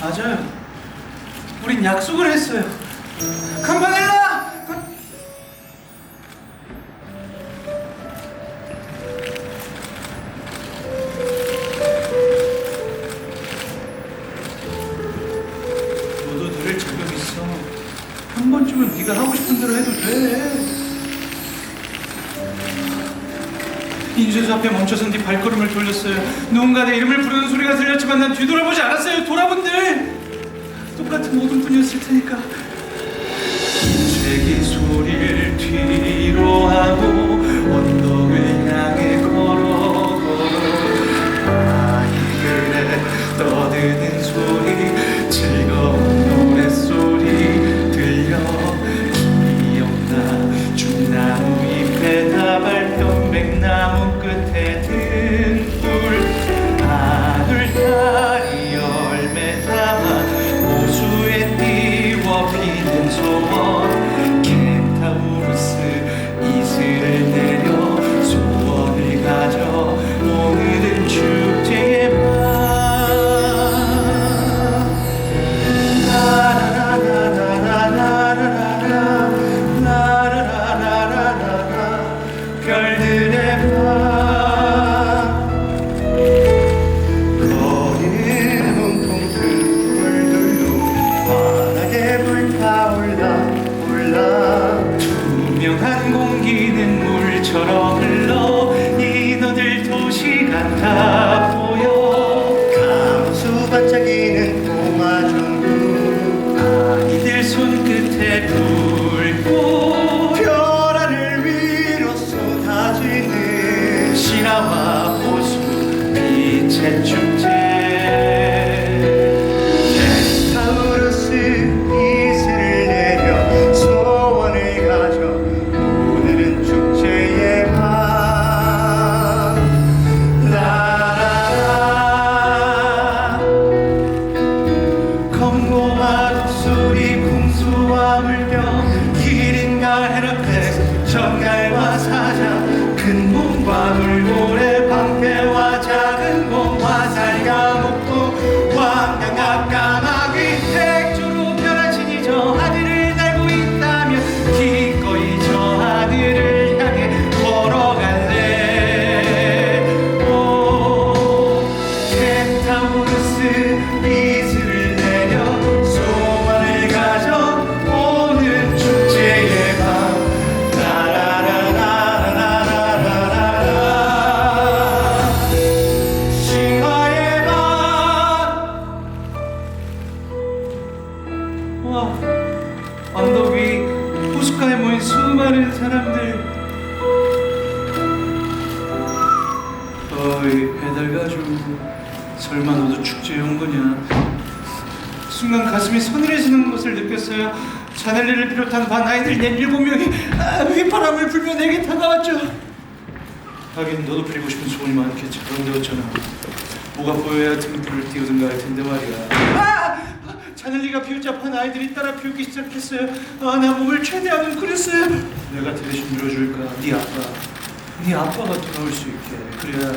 맞아요. 우린 약속을 했어요. 자격 있어. 한 번쯤은 네가 하고 싶은 대로 해도 돼. 인쇄소 앞에 멈춰선 뒤 발걸음을 돌렸어요. 누군가 내 이름을 부르는 소리가 들렸지만 난 뒤돌아보지 않았어요. 돌아본들 똑같은 모든 분이었을 테니까. and 쫓아가 와, 언덕 위 호숫가에 모인 수많은 사람들. 어이 배달 가지고 설마 너도 축제에 온 거냐? 순간 가슴이 서늘해지는 것을 느꼈어요. 자넬리를 비롯한 반 아이들 네 일곱 명이 아, 휘파람을 불며 내게 다가왔죠. 하긴 너도 빌리고 싶은 소원이 많겠지. 그런데 어쩌나? 뭐가 보여야 등불을 띄우든가 할 텐데 말이야. 아! 자넬리가 비웃잡한 아이들이 따라 비웃기 시작했어요. 아, 나 몸을 최대한은 그랬어요. 내가 대신 밀어줄까? 네 아빠. 네 아빠가 돌아올 수 있게. 그래야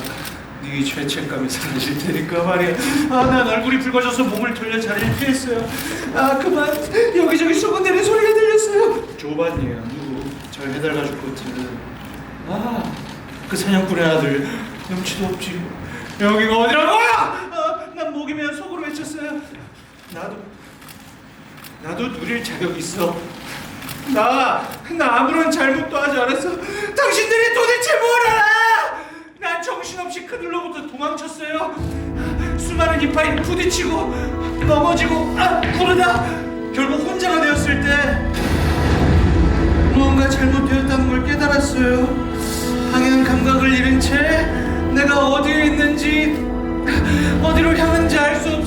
네 죄책감이 사라질 테니까 말이야. 아 난 얼굴이 붉어져서 몸을 돌려 자리를 피했어요. 아 그만. 여기저기 쏘근대는 소리가 들렸어요. 조반이야 누구? 잘 해달라 줬거든 아 그 사냥꾼의 아들. 염치도 없지. 여기가 어디라고 아, 난 목이면 속으로 외쳤어요 나도 나도 누릴 자격 있어 나, 나 아무런 잘못도 하지 않았어. 당신들이 도대체 뭘 알아? 난 정신없이 그들로부터 도망쳤어요. 수많은 이파이 부딪히고 넘어지고 아, 구르다 결국 혼자가 되었을 때 무언가 잘못되었다는 걸 깨달았어요. 방향 감각을 잃은 채 내가 어디에 있는지 어디로 향하는지 알 수 없